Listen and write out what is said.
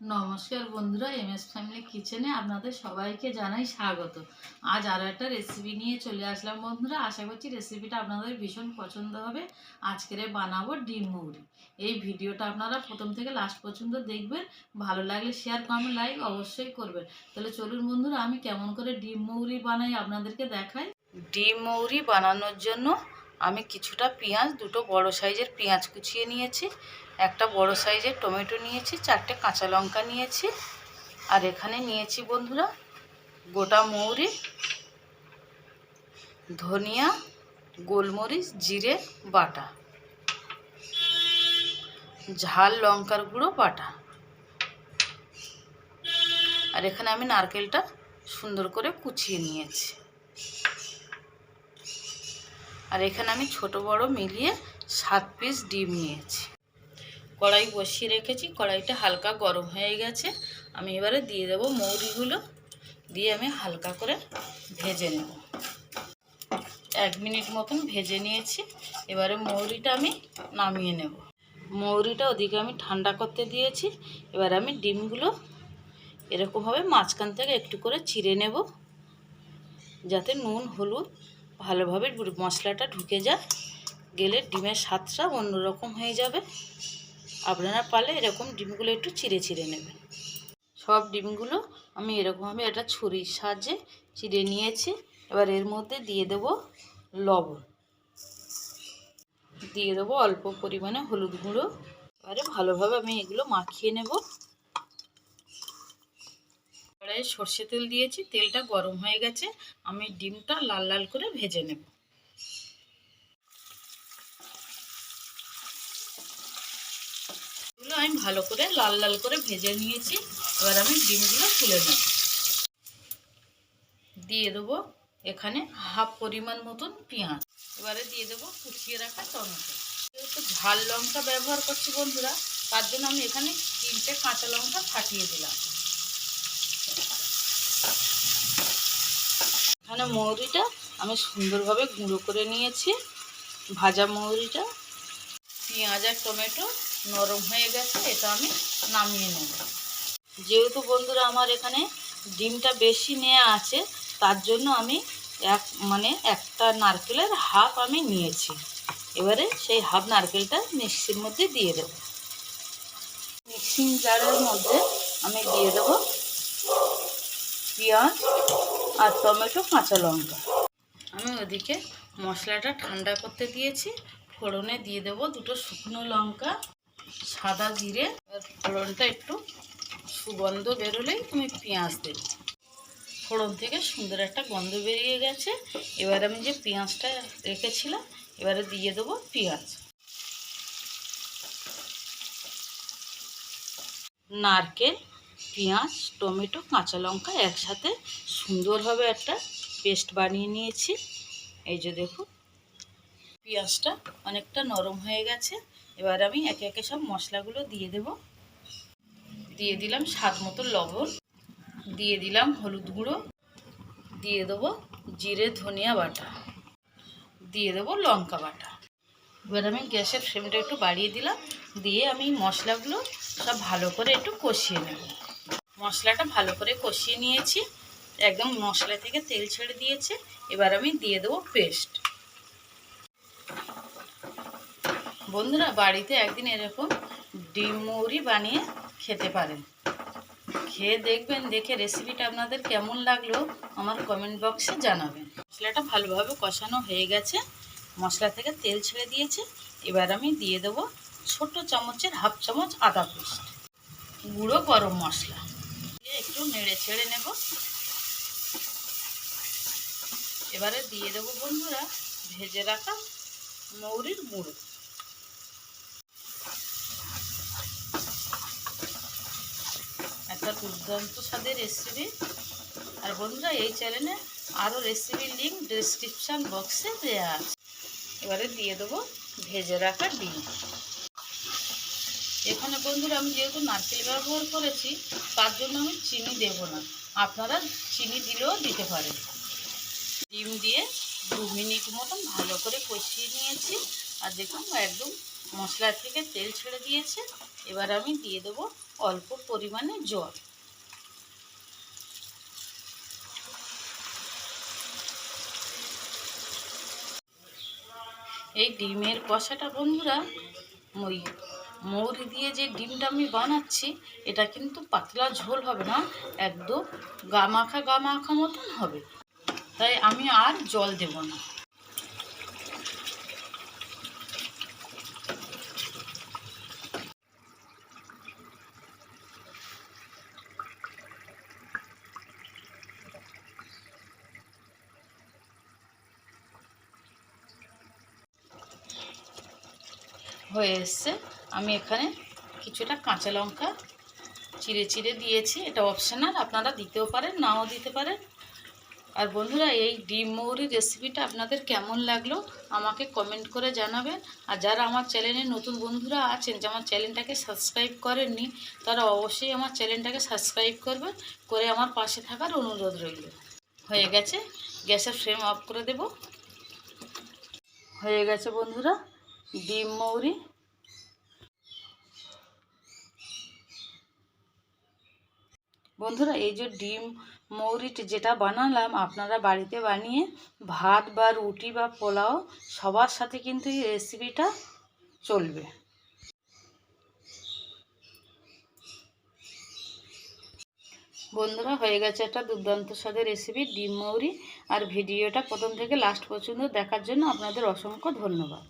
নমস্কার বন্ধুরা M S family কিচেনে আপনাদের সবাইকে জানাই স্বাগত। আজ আরও একটা রেসিপি নিয়ে চলে আসলাম বন্ধুরা। আশা করছি রেসিপিটা আপনাদের ভীষণ পছন্দ হবে। আজকের বানাবো ডিম মৌরি এই ভিডিওটা আপনারা প্রথম থেকে লাস্ট পর্যন্ত দেখবেন। ভালো লাগলে শেয়ার কমেন্ট লাইক অবশ্যই করবেন। তাহলে চলুন বন্ধুরা, আমি কেমন করে ডিম মৌরি বানাই আপনাদেরকে দেখাই। ডিম মৌরি বানানোর জন্য আমি কিছুটা পেঁয়াজ, দুটো বড় সাইজের পেঁয়াজ কুচিয়ে নিয়েছি, একটা বড় সাইজের টমেটো নিয়েছি, চারটে কাঁচা লঙ্কা নিয়েছি, আর এখানে নিয়েছি বন্ধুরা গোটা মৌরি, ধনিয়া, গোলমরিচ, জিরে বাটা, ঝাল লঙ্কার গুঁড়ো, বাটা। আর এখানে আমি নারকেলটা সুন্দর করে কুচিয়ে নিয়েছি। আর এখানে আমি ছোট, বড় মিলিয়ে সাত পিস ডিম নিয়েছি। কড়াই বসিয়ে রেখেছি, কড়াইটা হালকা গরম হয়ে গেছে। আমি এবারে দিয়ে দেবো মৌরিগুলো, দিয়ে আমি হালকা করে ভেজে নেব। এক মিনিট মতন ভেজে নিয়েছি, এবারে মৌরিটা আমি নামিয়ে নেব। মৌরিটা ওদিকে আমি ঠান্ডা করতে দিয়েছি, এবার আমি ডিমগুলো এরকমভাবে মাঝখান থেকে একটু করে চিড়ে নেব, যাতে নুন, হলুদ ভালোভাবে মশলাটা ঢুকে যায়, গেলে ডিমের স্বাদটা অন্যরকম হয়ে যাবে। আপনারা পারলে এরকম ডিমগুলো একটু চিড়ে চিড়ে নেবেন। সব ডিমগুলো আমি এরকমভাবে একটা ছুরির সাহায্যে চিড়ে নিয়েছি। এবার এর মধ্যে দিয়ে দেব লবণ। দিয়ে দেবো অল্প পরিমাণে হলুদ গুঁড়ো। এবারে ভালোভাবে আমি এগুলো মাখিয়ে নেব। কড়াইয়ে সর্ষে তেল দিয়েছি, তেলটা গরম হয়ে গেছে, আমি ডিমটা লাল লাল করে ভেজে নেব। এগুলো আমি ভালো করে লাল লাল করে ভেজে নিয়েছি, এবার আমি ডিমগুলো তুলে নেব। দিয়ে দেবো এখানে হাফ পরিমাণ মতন পেঁয়াজ। এবারে দিয়ে দেবো কুচিয়ে রাখা টমেটো। যেহেতু ঝাল লঙ্কা ব্যবহার করছি বন্ধুরা, তার জন্য আমি এখানে তিনটে কাঁচা লঙ্কা ফাটিয়ে দিলাম। মৌরিটা আমি সুন্দরভাবে গুঁড়ো করে নিয়েছি। ভাজা মৌরিটা, পেঁয়াজ আর টমেটো নরম হয়ে গেছে, এটা আমি নামিয়ে নেব। যেহেতু বন্ধুরা আমার এখানে ডিমটা বেশি নেওয়া আছে, তার জন্য আমি এক মানে একটা নারকেলের হাফ আমি নিয়েছি। এবারে সেই হাফ নারকেলটা মিক্সির মধ্যে দিয়ে দেব। মিক্সিং জারের মধ্যে আমি দিয়ে দেব পেঁয়াজ আর টমেটো, কাঁচা লঙ্কা। আমি ওদিকে মশলাটা ঠান্ডা করতে দিয়েছি। ফোড়নে দিয়ে দেব দুটো শুকনো লঙ্কা, সাদা জিরে। ফোড়নটা একটু সুগন্ধ বেরোলেই তুমি পেঁয়াজ দেবে। ফোড়ন থেকে সুন্দর একটা গন্ধ বেরিয়ে গেছে। এবার আমি যে পেঁয়াজটা রেখেছিলাম, এবারে দিয়ে দেবো পেঁয়াজ। নারকেল পেঁয়াজ, টমেটো, কাঁচা লঙ্কা একসাথে সুন্দরভাবে একটা পেস্ট বানিয়ে নিয়েছি। এই যে দেখুন, পেঁয়াজটা অনেকটা নরম হয়ে গেছে। এবার আমি একে একে সব মশলাগুলো দিয়ে দেব। দিয়ে দিলাম স্বাদ মতো লবণ, দিয়ে দিলাম হলুদ গুঁড়ো, দিয়ে দেবো জিরে, ধনিয়া বাটা, দিয়ে দেবো লঙ্কা বাটা। এবার আমি গ্যাসের ফ্লেমটা একটু বাড়িয়ে দিলাম। দিয়ে আমি মশলাগুলো সব ভালো করে একটু কষিয়ে নেব। মশলাটা ভালো করে কষিয়ে নিয়েছি। একদম মশলা থেকে তেল ছেড়ে দিয়েছে। এবার আমি দিয়ে দেবো পেস্ট। বন্ধুরা, বাড়িতে একদিন এরকম ডিম মৌরি বানিয়ে খেতে পারেন। খেয়ে দেখবেন, দেখে রেসিপিটা আপনাদের কেমন লাগল, আমার কমেন্ট বক্সে জানাবেন। মশলাটা ভালোভাবে কষানো হয়ে গেছে। মশলা থেকে তেল ছেড়ে দিয়েছে। এবার আমি দিয়ে দেবো ছোট চামচের হাফ চামচ আদা পেস্ট। গুঁড়ো গরম মশলা। একটু নেড়ে ছেড়ে নেব। এবারে দিয়ে দেবো বন্ধুরা, ভেজে রাখা মৌরির গুঁড়ো একটা দুর্দান্ত স্বাদের রেসিপি আর বন্ধুরা, এই চ্যানেলে আরও রেসিপির লিঙ্ক ডিসক্রিপশান বক্সে দেওয়া আছে। এবারে দিয়ে দেবো ভেজে রাখা ডিম। এখানে বন্ধুরা, আমি যেহেতু নারকেল ব্যবহার করেছি, তার জন্য আমি চিনি দেব না। আপনারা চিনি দিলেও দিতে পারেন। ডিম দিয়ে দু মিনিট মতন ভালো করে কষিয়ে নিয়েছি। আর দেখুন একদম মশলা থেকে তেল ছেড়ে দিয়েছে। এবার আমি দিয়ে দেবো অল্প পরিমাণে জল। এই ডিমের কষাটা বন্ধুরা, ওই মৌরি দিয়ে যে ডিমটা আমি বানাচ্ছি, এটা কিন্তু পাতলা ঝোল হবে না, একদম গামাখা গামাখা মতন হবে। তাই আমি আর জল দেব না। হয়ে এসছে। আমি এখানে কিছুটা কাঁচা লঙ্কা চিড়ে চিড়ে দিয়েছি। এটা অপশনাল আপনারা দিতেও পারেন, নাও দিতে পারেন। আর বন্ধুরা, এই ডিম মৌরি রেসিপিটা আপনাদের কেমন লাগল আমাকে কমেন্ট করে জানাবেন। আর যারা আমার চ্যানেলে নতুন বন্ধুরা আছেন, যে আমার চ্যানেলটাকে সাবস্ক্রাইব করেননি, তারা অবশ্যই আমার চ্যানেলটাকে সাবস্ক্রাইব করবেন, করে আমার পাশে থাকার অনুরোধ রইল। হয়ে গেছে, গ্যাসের ফ্লেম অফ করে দেব। হয়ে গেছে বন্ধুরা, ডিম মৌরি বন্ধুরা, এই যে ডিম মৌরিটি যেটা বানালাম, আপনারা বাড়িতে বানিয়ে ভাত বা রুটি বা পোলাও, সবার সাথে কিন্তু এই রেসিপিটা চলবে। বন্ধুরা, হয়ে গেছে একটা দুর্দান্ত স্বাদের রেসিপি ডিম মৌরি। আর ভিডিওটা প্রথম থেকে লাস্ট পর্যন্ত দেখার জন্য আপনাদের অসংখ্য ধন্যবাদ।